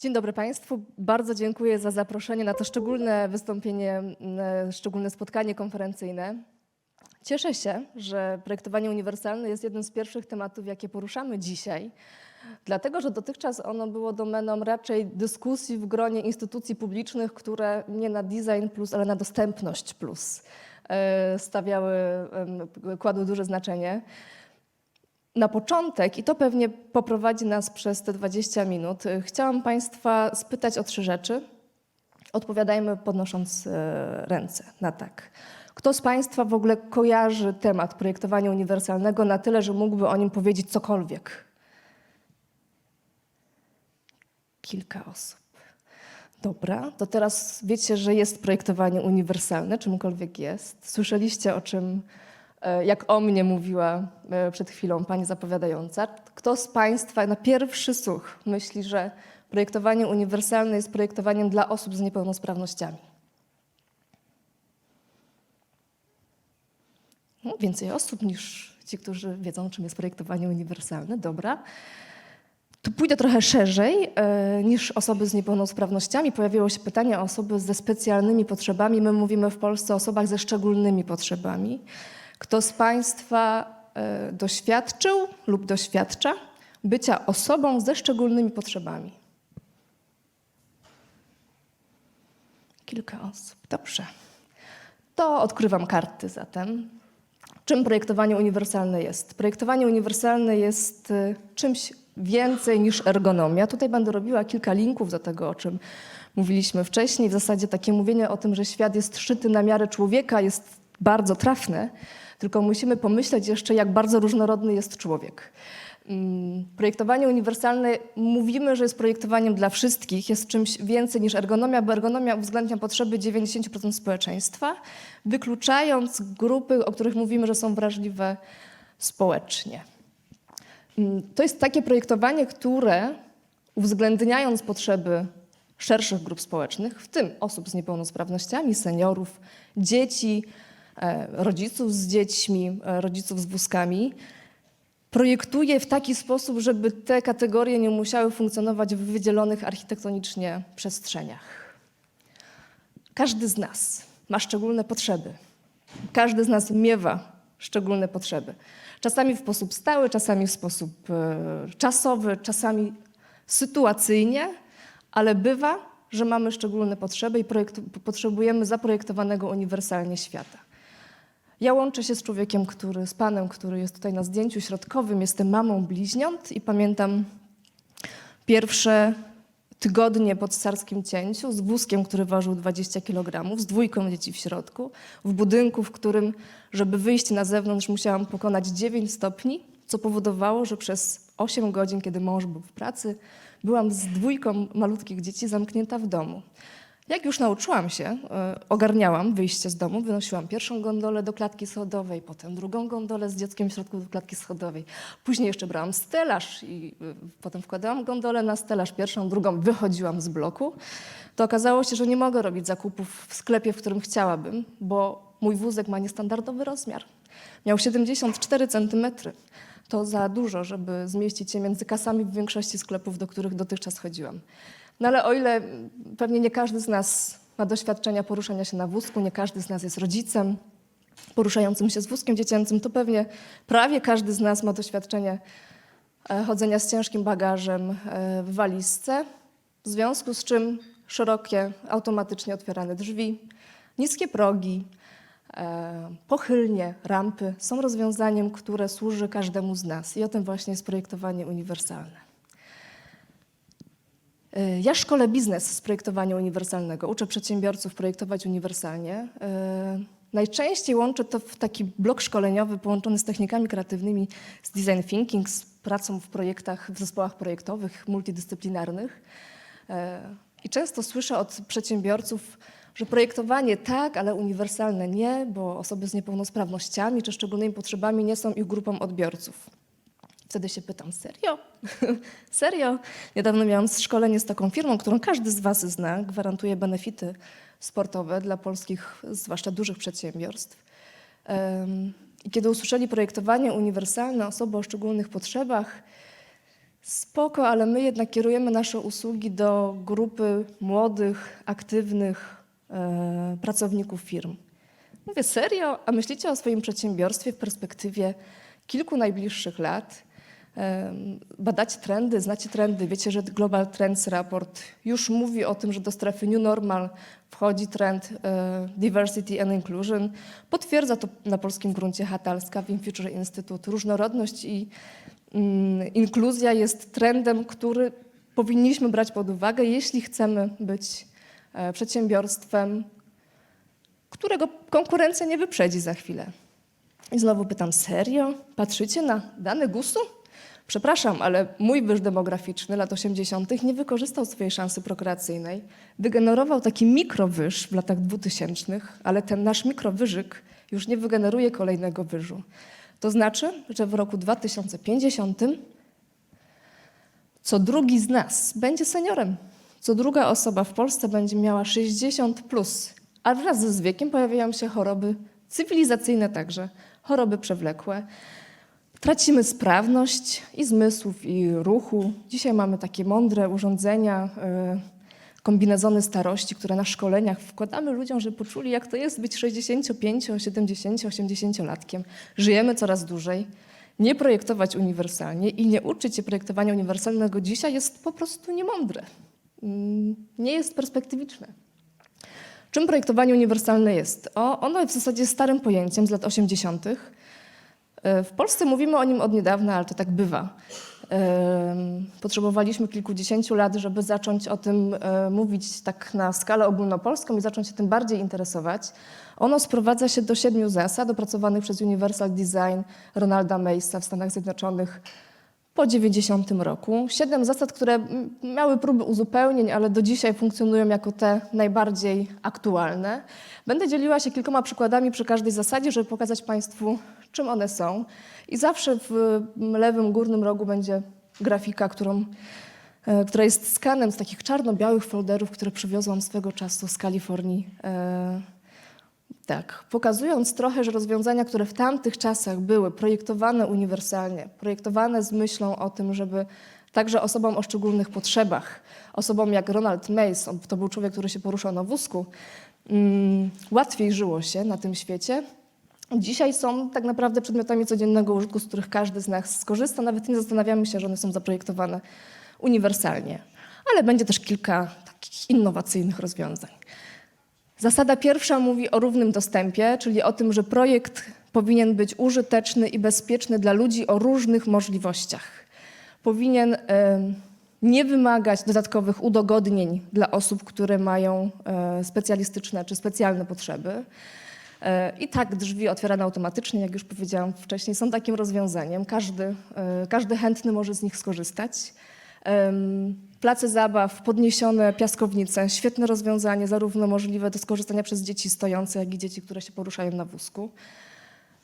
Dzień dobry Państwu. Bardzo dziękuję za zaproszenie na to szczególne wystąpienie, m, szczególne spotkanie konferencyjne. Cieszę się, że projektowanie uniwersalne jest jednym z pierwszych tematów, jakie poruszamy dzisiaj, dlatego że dotychczas ono było domeną raczej dyskusji w gronie instytucji publicznych, które nie na design plus, ale na dostępność plus e, stawiały, kładły duże znaczenie. Na początek, i to pewnie poprowadzi nas przez te 20 minut, y, chciałam Państwa spytać o trzy rzeczy. Odpowiadajmy podnosząc e, ręce na tak. Kto z Państwa w ogóle kojarzy temat projektowania uniwersalnego na tyle, że mógłby o nim powiedzieć cokolwiek? Kilka osób. Dobra, to teraz wiecie, że jest projektowanie uniwersalne, czymkolwiek jest. Słyszeliście o czym, jak o mnie mówiła e, przed chwilą pani zapowiadająca. Kto z Państwa na pierwszy słuch myśli, że projektowanie uniwersalne jest projektowaniem dla osób z niepełnosprawnościami? No, więcej osób niż ci, którzy wiedzą, czym jest projektowanie uniwersalne. Dobra. Tu pójdę trochę szerzej e, niż osoby z niepełnosprawnościami. Pojawiło się pytanie o osoby ze specjalnymi potrzebami. My mówimy w Polsce o osobach ze szczególnymi potrzebami. Kto z Państwa e, doświadczył lub doświadcza bycia osobą ze szczególnymi potrzebami? Kilka osób. Dobrze. To odkrywam karty zatem. Czym projektowanie uniwersalne jest? Projektowanie uniwersalne jest y, czymś więcej niż ergonomia. Tutaj będę robiła kilka linków do tego, o czym mówiliśmy wcześniej. W zasadzie takie mówienie o tym, że świat jest szyty na miarę człowieka jest bardzo trafne, tylko musimy pomyśleć jeszcze, jak bardzo różnorodny jest człowiek. Mm, Projektowanie uniwersalne, mówimy, że jest projektowaniem dla wszystkich, jest czymś więcej niż ergonomia, bo ergonomia uwzględnia potrzeby 90% społeczeństwa, wykluczając grupy, o których mówimy, że są wrażliwe społecznie. Mm, To jest takie projektowanie, które uwzględniając potrzeby szerszych grup społecznych, w tym osób z niepełnosprawnościami, seniorów, dzieci, rodziców z dziećmi, e, rodziców z wózkami, projektuje w taki sposób, żeby te kategorie nie musiały funkcjonować w wydzielonych architektonicznie przestrzeniach. Każdy z nas ma szczególne potrzeby. Każdy z nas miewa szczególne potrzeby. Czasami w sposób stały, czasami w sposób e, czasowy, czasami sytuacyjnie, ale bywa, że mamy szczególne potrzeby i potrzebujemy zaprojektowanego uniwersalnie świata. Ja łączę się z człowiekiem, który, z panem, który jest tutaj na zdjęciu środkowym. Jestem mamą bliźniąt i pamiętam pierwsze tygodnie po cesarskim cięciu z wózkiem, który ważył 20 kg, z dwójką dzieci w środku, w budynku, w którym, żeby wyjść na zewnątrz, musiałam pokonać 9 stopni, co powodowało, że przez 8 godzin, kiedy mąż był w pracy, byłam z dwójką malutkich dzieci zamknięta w domu. Jak już nauczyłam się, e, ogarniałam wyjście z domu, wynosiłam pierwszą gondolę do klatki schodowej, potem drugą gondolę z dzieckiem w środku do klatki schodowej. Później jeszcze brałam stelaż i e, potem wkładałam gondolę na stelaż, pierwszą, drugą, wychodziłam z bloku. To okazało się, że nie mogę robić zakupów w sklepie, w którym chciałabym, bo mój wózek ma niestandardowy rozmiar. Miał 74 centymetry. To za dużo, żeby zmieścić się między kasami w większości sklepów, do których dotychczas chodziłam. No ale o ile pewnie nie każdy z nas ma doświadczenia poruszania się na wózku, nie każdy z nas jest rodzicem poruszającym się z wózkiem dziecięcym, to pewnie prawie każdy z nas ma doświadczenie e, chodzenia z ciężkim bagażem e, w walizce, w związku z czym szerokie, automatycznie otwierane drzwi, niskie progi, e, pochylnie, rampy są rozwiązaniem, które służy każdemu z nas i o tym właśnie jest projektowanie uniwersalne. E, Ja szkolę biznes z projektowania uniwersalnego. Uczę przedsiębiorców projektować uniwersalnie. E, Najczęściej łączę to w taki blok szkoleniowy połączony z technikami kreatywnymi, z design thinking, z pracą w projektach, w zespołach projektowych, multidyscyplinarnych. E, I często słyszę od przedsiębiorców, że projektowanie tak, ale uniwersalne nie, bo osoby z niepełnosprawnościami czy szczególnymi potrzebami nie są ich grupą odbiorców. Wtedy się pytam, serio? serio? Niedawno miałam szkolenie z taką firmą, którą każdy z Was zna, gwarantuje benefity sportowe dla polskich, zwłaszcza dużych przedsiębiorstw. I kiedy usłyszeli projektowanie uniwersalne, osoby o szczególnych potrzebach, Spoko, ale my jednak kierujemy nasze usługi do grupy młodych, aktywnych e, pracowników firm. Mówię serio, a myślicie o swoim przedsiębiorstwie w perspektywie kilku najbliższych lat? Badacie trendy, znacie trendy, wiecie, że Global Trends Report już mówi o tym, że do strefy New Normal wchodzi trend e, Diversity and Inclusion. Potwierdza to na polskim gruncie Hatalska, Wim Future Institute. Różnorodność i mm, inkluzja jest trendem, który powinniśmy brać pod uwagę, jeśli chcemy być e, przedsiębiorstwem, którego konkurencja nie wyprzedzi za chwilę. I znowu pytam, serio? Patrzycie na dane GUS-u? Przepraszam, ale mój wyż demograficzny lat 80. nie wykorzystał swojej szansy prokreacyjnej. Wygenerował taki mikrowyż w latach 2000, ale ten nasz mikrowyżyk już nie wygeneruje kolejnego wyżu. To znaczy, że w roku 2050 co drugi z nas będzie seniorem. Co druga osoba w Polsce będzie miała 60 plus, a wraz z wiekiem pojawiają się choroby cywilizacyjne także, choroby przewlekłe. Tracimy sprawność i zmysłów, i ruchu. Dzisiaj mamy takie mądre urządzenia, y, kombinezony starości, które na szkoleniach wkładamy ludziom, żeby poczuli, jak to jest być 65, 70, 80-latkiem. Żyjemy coraz dłużej. Nie projektować uniwersalnie i nie uczyć się projektowania uniwersalnego dzisiaj jest po prostu niemądre. Mm, Nie jest perspektywiczne. Czym projektowanie uniwersalne jest? O, ono jest w zasadzie starym pojęciem z lat 80. E, W Polsce mówimy o nim od niedawna, ale to tak bywa. Em, Potrzebowaliśmy kilkudziesięciu lat, żeby zacząć o tym e, mówić tak na skalę ogólnopolską i zacząć się tym bardziej interesować. Ono sprowadza się do siedmiu zasad opracowanych przez Universal Design Ronalda Mace'a w Stanach Zjednoczonych po 90 roku. Siedem zasad, które miały próby uzupełnień, ale do dzisiaj funkcjonują jako te najbardziej aktualne. Będę dzieliła się kilkoma przykładami przy każdej zasadzie, żeby pokazać Państwu, czym one są. I zawsze w lewym górnym rogu będzie grafika, którą, e, która jest skanem z takich czarno-białych folderów, które przywiozłam swego czasu z Kalifornii. E, tak, pokazując trochę, że rozwiązania, które w tamtych czasach były projektowane uniwersalnie, projektowane z myślą o tym, żeby także osobom o szczególnych potrzebach, osobom jak Ronald on- to był człowiek, który się poruszał na wózku, mm, łatwiej żyło się na tym świecie. Dzisiaj są tak naprawdę przedmiotami codziennego użytku, z których każdy z nas skorzysta, nawet nie zastanawiamy się, że one są zaprojektowane uniwersalnie. Ale będzie też kilka takich innowacyjnych rozwiązań. Zasada pierwsza mówi o równym dostępie, czyli o tym, że projekt powinien być użyteczny i bezpieczny dla ludzi o różnych możliwościach. Powinien em, nie wymagać dodatkowych udogodnień dla osób, które mają e, specjalistyczne czy specjalne potrzeby. E, I tak drzwi otwierane automatycznie, jak już powiedziałam wcześniej, są takim rozwiązaniem. Każdy, e, każdy chętny może z nich skorzystać. Place zabaw, podniesione piaskownice, świetne rozwiązanie, zarówno możliwe do skorzystania przez dzieci stojące, jak i dzieci, które się poruszają na wózku.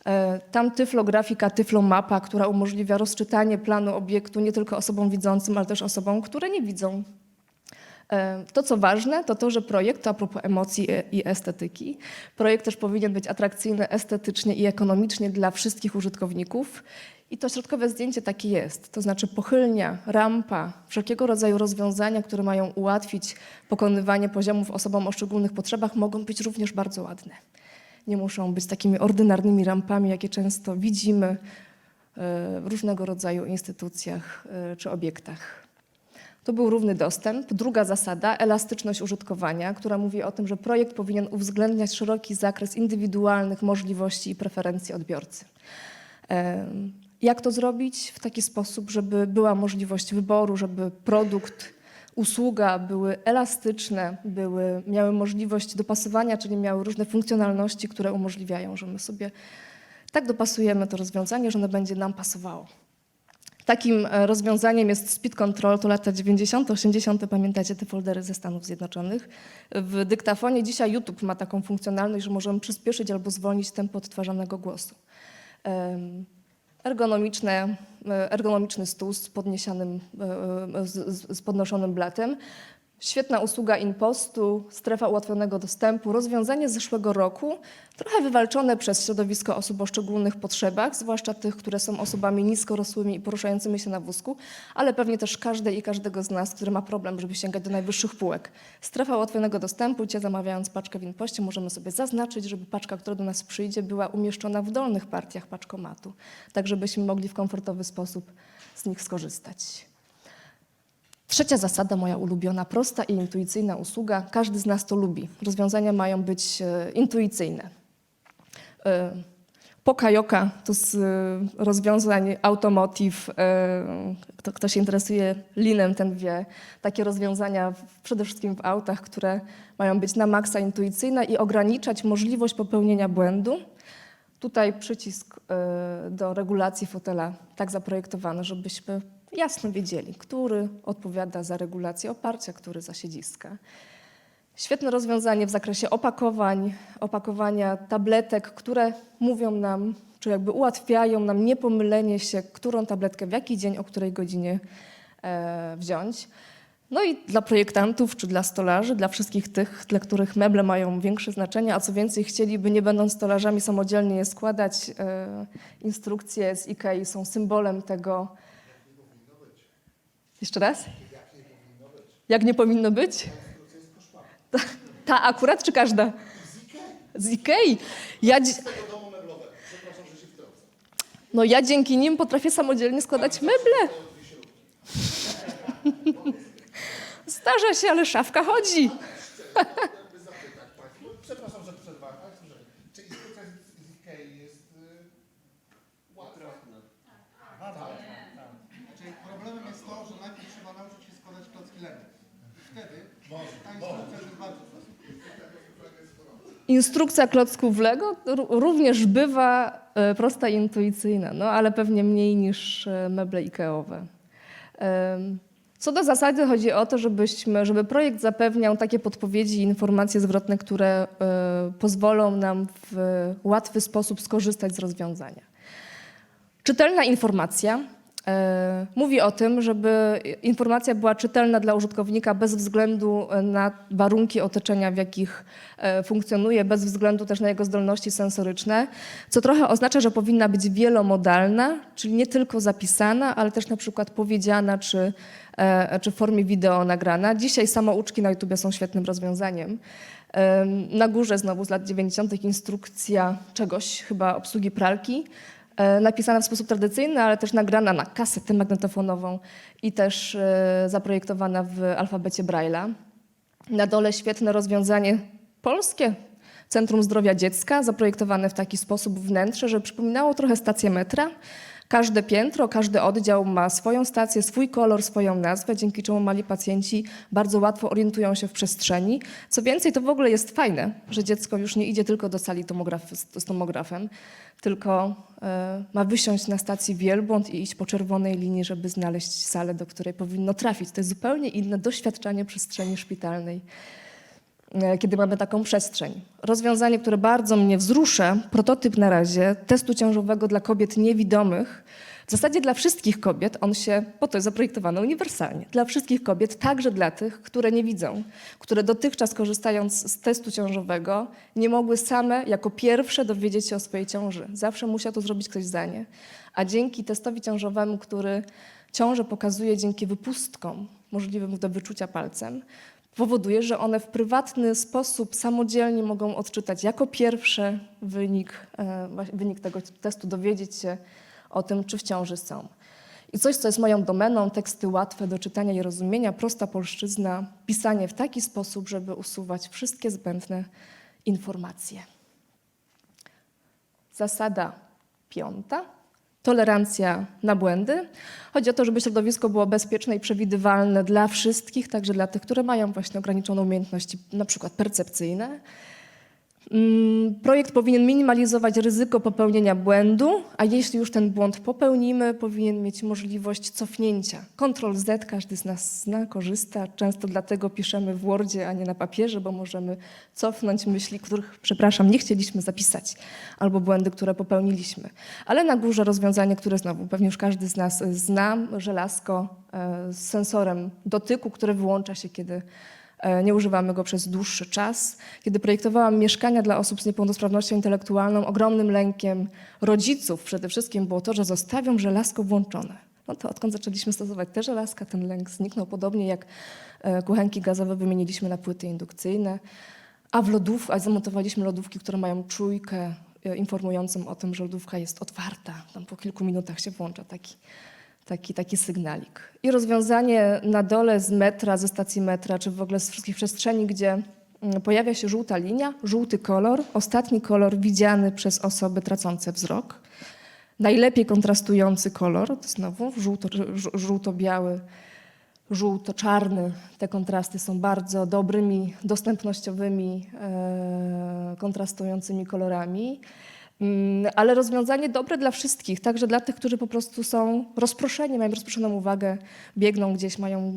E, Tam tyflografika, tyflomapa, która umożliwia rozczytanie planu obiektu nie tylko osobom widzącym, ale też osobom, które nie widzą. To, co ważne, to to, że projekt, to a propos emocji i- i estetyki, projekt też powinien być atrakcyjny estetycznie i ekonomicznie dla wszystkich użytkowników. I to środkowe zdjęcie takie jest, to znaczy pochylnia, rampa, wszelkiego rodzaju rozwiązania, które mają ułatwić pokonywanie poziomów osobom o szczególnych potrzebach, mogą być również bardzo ładne. Nie muszą być takimi ordynarnymi rampami, jakie często widzimy e, w różnego rodzaju instytucjach e, czy obiektach. To był równy dostęp. Druga zasada, elastyczność użytkowania, która mówi o tym, że projekt powinien uwzględniać szeroki zakres indywidualnych możliwości i preferencji odbiorcy. Jak to zrobić? W taki sposób, żeby była możliwość wyboru, żeby produkt, usługa były elastyczne, były, miały możliwość dopasowania, czyli miały różne funkcjonalności, które umożliwiają, że my sobie tak dopasujemy to rozwiązanie, że ono będzie nam pasowało. Takim e, rozwiązaniem jest Speed Control, to lata 90., 80., pamiętacie te foldery ze Stanów Zjednoczonych. W dyktafonie dzisiaj YouTube ma taką funkcjonalność, że możemy przyspieszyć albo zwolnić tempo odtwarzanego głosu. Ergonomiczne, e, ergonomiczny stół z, podniesionym, e, z podnoszonym blatem. Świetna usługa InPostu, strefa ułatwionego dostępu, rozwiązanie z zeszłego roku, trochę wywalczone przez środowisko osób o szczególnych potrzebach, zwłaszcza tych, które są osobami niskorosłymi i poruszającymi się na wózku, ale pewnie też każdej i każdego z nas, który ma problem, żeby sięgać do najwyższych półek. Strefa ułatwionego dostępu, gdzie zamawiając paczkę w InPoście możemy sobie zaznaczyć, żeby paczka, która do nas przyjdzie, była umieszczona w dolnych partiach paczkomatu, tak żebyśmy mogli w komfortowy sposób z nich skorzystać. Trzecia zasada, moja ulubiona, prosta i intuicyjna usługa. Każdy z nas to lubi. Rozwiązania mają być e, intuicyjne. E, Pokajoka to z e, rozwiązań automotive. Kto, kto się interesuje linem, ten wie. Takie rozwiązania przede wszystkim w autach, które mają być na maksa intuicyjne i ograniczać możliwość popełnienia błędu. Tutaj przycisk do regulacji fotela tak zaprojektowany, żebyśmy jasno wiedzieli, który odpowiada za regulację oparcia, który za siedziska. Świetne rozwiązanie w zakresie opakowań, opakowania tabletek, które mówią nam, czy jakby ułatwiają nam niepomylenie się, którą tabletkę w jaki dzień, o której godzinie e, wziąć. No i dla projektantów czy dla stolarzy, dla wszystkich tych, dla których meble mają większe znaczenie, a co więcej chcieliby, nie będąc stolarzami, samodzielnie je składać, e, instrukcje z IKEA są symbolem tego. Jeszcze raz? Jak nie powinno być? Ta, ta akurat czy każda? Z Ikei. Ja, dzi- no ja dzięki nim potrafię samodzielnie składać meble. Zdarza się, ale szafka chodzi. Przepraszam, że przerwałem, ale słuchaj, czy instrukcja z, z Ikei jest y, łatwa? Bardzo łatwa. Czyli problemem jest to, że najpierw trzeba nauczyć się składać klocki Lego. Wtedy ta instrukcja jest bardzo prosta. Instrukcja klocków Lego również bywa e, prosta i intuicyjna, no ale pewnie mniej niż e, meble Ikeowe. Em, Co do zasady chodzi o to, żebyśmy, żeby projekt zapewniał takie podpowiedzi i informacje zwrotne, które e, pozwolą nam w łatwy sposób skorzystać z rozwiązania. Czytelna informacja mówi o tym, żeby informacja była czytelna dla użytkownika bez względu na warunki otoczenia, w jakich e, funkcjonuje, bez względu też na jego zdolności sensoryczne, co trochę oznacza, że powinna być wielomodalna, czyli nie tylko zapisana, ale też na przykład powiedziana czy, e, czy w formie wideo nagrana. Dzisiaj samouczki na YouTube są świetnym rozwiązaniem. Em, Na górze znowu z lat 90. instrukcja czegoś, chyba obsługi pralki, e, napisana w sposób tradycyjny, ale też nagrana na kasetę magnetofonową i też e, zaprojektowana w alfabecie Braille'a. Na dole świetne rozwiązanie polskie, Centrum Zdrowia Dziecka, zaprojektowane w taki sposób wnętrze, że przypominało trochę stację metra. Każde piętro, każdy oddział ma swoją stację, swój kolor, swoją nazwę, dzięki czemu mali pacjenci bardzo łatwo orientują się w przestrzeni. Co więcej, to w ogóle jest fajne, że dziecko już nie idzie tylko do sali tomograf- z tomografem, tylko e, ma wysiąść na stacji wielbłąd i iść po czerwonej linii, żeby znaleźć salę, do której powinno trafić. To jest zupełnie inne doświadczenie przestrzeni szpitalnej kiedy mamy taką przestrzeń. Rozwiązanie, które bardzo mnie wzrusza, prototyp na razie testu ciążowego dla kobiet niewidomych. W zasadzie dla wszystkich kobiet, on się, po to jest zaprojektowany uniwersalnie, dla wszystkich kobiet, także dla tych, które nie widzą, które dotychczas korzystając z testu ciążowego nie mogły same jako pierwsze dowiedzieć się o swojej ciąży. Zawsze musiał to zrobić ktoś za nie. A dzięki testowi ciążowemu, który ciążę pokazuje dzięki wypustkom możliwym do wyczucia palcem, powoduje, że one w prywatny sposób samodzielnie mogą odczytać jako pierwsze wynik, e, wynik tego testu, dowiedzieć się o tym, czy w ciąży są. I coś, co jest moją domeną, teksty łatwe do czytania i rozumienia, prosta polszczyzna, pisanie w taki sposób, żeby usuwać wszystkie zbędne informacje. Zasada piąta. Tolerancja na błędy. Chodzi o to, żeby środowisko było bezpieczne i przewidywalne dla wszystkich, także dla tych, które mają właśnie ograniczone umiejętności, na przykład percepcyjne. Mm, Projekt powinien minimalizować ryzyko popełnienia błędu, a jeśli już ten błąd popełnimy, powinien mieć możliwość cofnięcia. Ctrl Z każdy z nas zna, korzysta. Często dlatego piszemy w Wordzie, a nie na papierze, bo możemy cofnąć myśli, których, przepraszam, nie chcieliśmy zapisać, albo błędy, które popełniliśmy. Ale na górze rozwiązanie, które znowu pewnie już każdy z nas zna, żelazko e, z sensorem dotyku, który wyłącza się, kiedy nie używamy go przez dłuższy czas. Kiedy projektowałam mieszkania dla osób z niepełnosprawnością intelektualną, ogromnym lękiem rodziców przede wszystkim było to, że zostawią żelazko włączone. No to odkąd zaczęliśmy stosować te żelazka, ten lęk zniknął, podobnie jak e, kuchenki gazowe wymieniliśmy na płyty indukcyjne. A w lodów, a zamontowaliśmy lodówki, które mają czujkę e, informującą o tym, że lodówka jest otwarta. Tam po kilku minutach się włącza taki, taki, taki sygnalik. I rozwiązanie na dole z metra, ze stacji metra, czy w ogóle z wszystkich przestrzeni, gdzie mm, pojawia się żółta linia, żółty kolor, ostatni kolor widziany przez osoby tracące wzrok. Najlepiej kontrastujący kolor, to znowu żółto, żół- żółto-biały, żółto-czarny. Te kontrasty są bardzo dobrymi, dostępnościowymi, e, kontrastującymi kolorami. Mm, Ale rozwiązanie dobre dla wszystkich, także dla tych, którzy po prostu są rozproszeni, mają rozproszoną uwagę, biegną gdzieś, mają,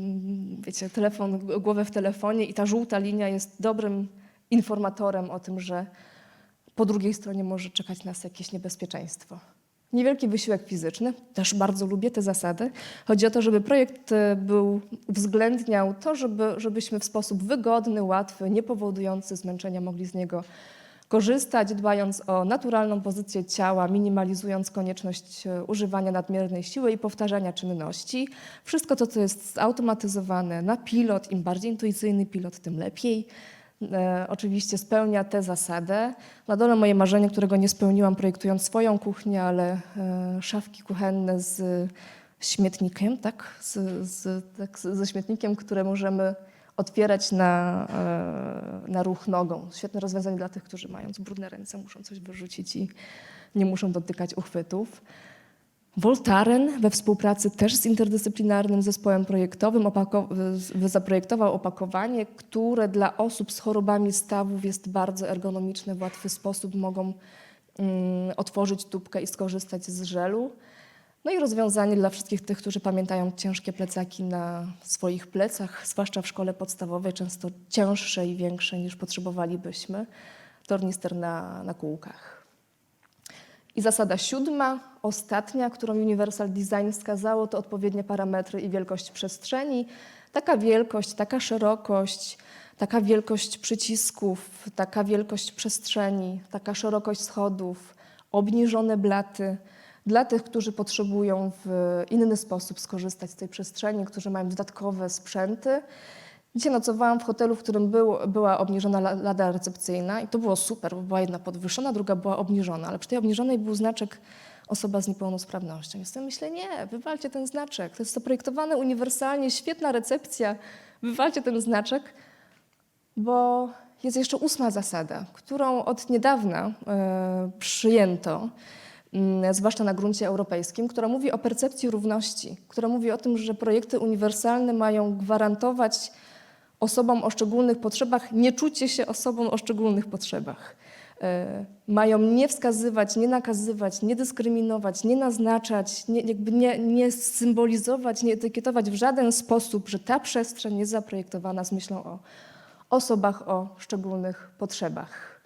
wiecie, telefon, głowę w telefonie i ta żółta linia jest dobrym informatorem o tym, że po drugiej stronie może czekać nas jakieś niebezpieczeństwo. Niewielki wysiłek fizyczny, też bardzo lubię te zasady. Chodzi o to, żeby projekt e, był, uwzględniał to, żeby, żebyśmy w sposób wygodny, łatwy, nie powodujący zmęczenia mogli z niego korzystać, dbając o naturalną pozycję ciała, minimalizując konieczność e, używania nadmiernej siły i powtarzania czynności. Wszystko to, co jest zautomatyzowane na pilot, im bardziej intuicyjny pilot, tym lepiej. E, oczywiście spełnia tę zasadę. Na dole moje marzenie, którego nie spełniłam projektując swoją kuchnię, ale e, szafki kuchenne z śmietnikiem, tak? Z, z, tak, ze śmietnikiem, które możemy otwierać na, e, na ruch nogą. Świetne rozwiązanie dla tych, którzy mając brudne ręce muszą coś wyrzucić i nie muszą dotykać uchwytów. Voltaren we współpracy też z interdyscyplinarnym zespołem projektowym opako- zaprojektował opakowanie, które dla osób z chorobami stawów jest bardzo ergonomiczne, w łatwy sposób mogą mm, otworzyć tubkę i skorzystać z żelu. No i rozwiązanie dla wszystkich tych, którzy pamiętają ciężkie plecaki na swoich plecach, zwłaszcza w szkole podstawowej, często cięższe i większe niż potrzebowalibyśmy. Tornister na, na kółkach. I zasada siódma, ostatnia, którą Universal Design wskazało, to odpowiednie parametry i wielkość przestrzeni. Taka wielkość, taka szerokość, taka wielkość przycisków, taka wielkość przestrzeni, taka szerokość schodów, obniżone blaty. Dla tych, którzy potrzebują w inny sposób skorzystać z tej przestrzeni, którzy mają dodatkowe sprzęty. Dzisiaj nocowałam w hotelu, w którym był, była obniżona la- lada recepcyjna i to było super, bo była jedna podwyższona, druga była obniżona, ale przy tej obniżonej był znaczek osoba z niepełnosprawnością. Więc ja myślę, nie, wywalcie ten znaczek. To jest zaprojektowane uniwersalnie, świetna recepcja, wywalcie ten znaczek, bo jest jeszcze ósma zasada, którą od niedawna e, przyjęto, zwłaszcza na gruncie europejskim, która mówi o percepcji równości, która mówi o tym, że projekty uniwersalne mają gwarantować osobom o szczególnych potrzebach nieczucie się osobą o szczególnych potrzebach. E, Mają nie wskazywać, nie nakazywać, nie dyskryminować, nie naznaczać, nie, jakby nie, nie symbolizować, nie etykietować w żaden sposób, że ta przestrzeń jest zaprojektowana z myślą o osobach o szczególnych potrzebach.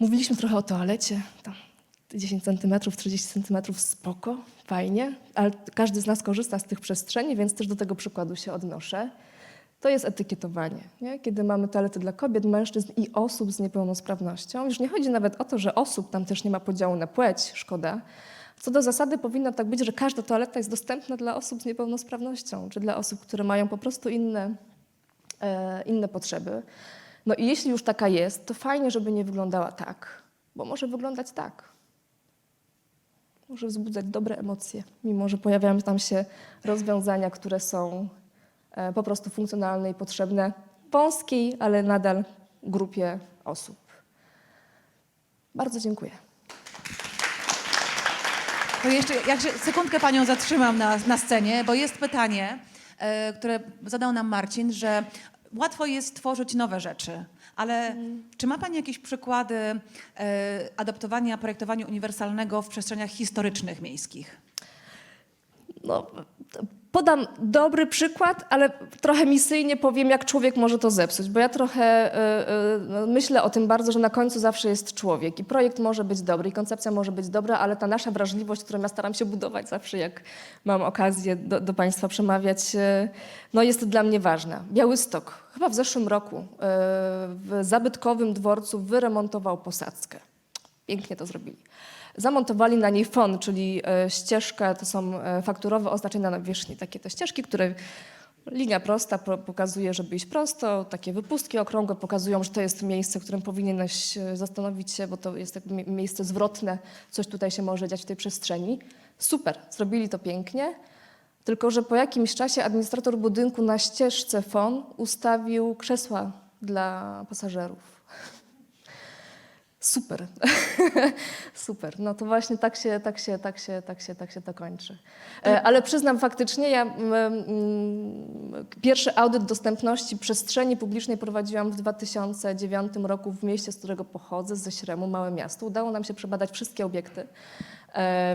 Mówiliśmy trochę o toalecie. 10 cm, 30 cm spoko, fajnie, ale każdy z nas korzysta z tych przestrzeni, więc też do tego przykładu się odnoszę. To jest etykietowanie. Nie? Kiedy mamy toalety dla kobiet, mężczyzn i osób z niepełnosprawnością, już nie chodzi nawet o to, że osób, tam też nie ma podziału na płeć, szkoda. Co do zasady powinno tak być, że każda toaleta jest dostępna dla osób z niepełnosprawnością, czy dla osób, które mają po prostu inne, e, inne potrzeby. No i jeśli już taka jest, to fajnie, żeby nie wyglądała tak, bo może wyglądać tak. Może wzbudzać dobre emocje, mimo że pojawiają tam się rozwiązania, które są e, po prostu funkcjonalne i potrzebne wąskiej, ale nadal grupie osób. Bardzo dziękuję. To jeszcze jak się, sekundkę panią zatrzymam na, na scenie, bo jest pytanie, e, które zadał nam Marcin, że łatwo jest tworzyć nowe rzeczy, ale czy ma pani jakieś przykłady e, adaptowania projektowania uniwersalnego w przestrzeniach historycznych miejskich? No, Podam dobry przykład, ale trochę misyjnie powiem, jak człowiek może to zepsuć, bo ja trochę y, y, no, myślę o tym bardzo, że na końcu zawsze jest człowiek i projekt może być dobry i koncepcja może być dobra, ale ta nasza wrażliwość, którą ja staram się budować zawsze, jak mam okazję do, do Państwa przemawiać, y, no jest dla mnie ważna. Białystok chyba w zeszłym roku w zabytkowym dworcu wyremontował posadzkę. Pięknie to zrobili. Zamontowali na niej fon, czyli e, ścieżkę, to są e, fakturowe oznaczenia na nawierzchni, takie te ścieżki, które linia prosta pro- pokazuje, żeby iść prosto, takie wypustki okrągłe pokazują, że to jest miejsce, w którym powinieneś e, zastanowić się, bo to jest miejsce zwrotne, coś tutaj się może dziać w tej przestrzeni. Super, zrobili to pięknie, tylko że po jakimś czasie administrator budynku na ścieżce fon ustawił krzesła dla pasażerów. Super. Super. No to właśnie tak się, tak się, tak się, tak się, tak się to kończy. E, Ale przyznam faktycznie, ja pierwszy audyt dostępności przestrzeni publicznej prowadziłam w 2009 roku w mieście, z którego pochodzę, ze Śremu, małe miasto. Udało nam się przebadać wszystkie obiekty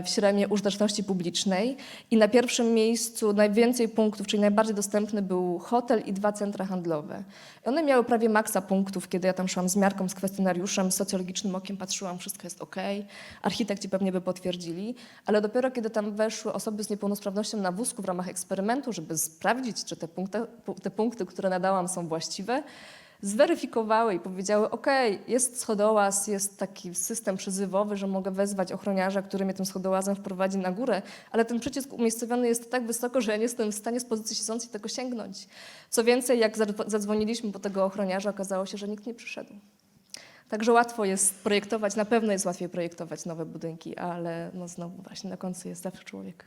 w Śremie użyteczności publicznej i na pierwszym miejscu najwięcej punktów, czyli najbardziej dostępny był hotel i dwa centra handlowe. I one miały prawie maksa punktów, kiedy ja tam szłam z miarką, z kwestionariuszem, socjologicznym okiem patrzyłam, wszystko jest ok. Architekci pewnie by potwierdzili, ale dopiero kiedy tam weszły osoby z niepełnosprawnością na wózku w ramach eksperymentu, żeby sprawdzić, czy te punkty, pu- te punkty które nadałam są właściwe, zweryfikowały i powiedziały, ok, jest schodołaz, jest taki system przyzywowy, że mogę wezwać ochroniarza, który mnie tym schodołazem wprowadzi na górę, ale ten przycisk umiejscowiony jest tak wysoko, że ja nie jestem w stanie z pozycji siedzącej tego sięgnąć. Co więcej, jak zadzwo- zadzwoniliśmy po tego ochroniarza, okazało się, że nikt nie przyszedł. Także łatwo jest projektować, na pewno jest łatwiej projektować nowe budynki, ale no znowu właśnie na końcu jest zawsze człowiek.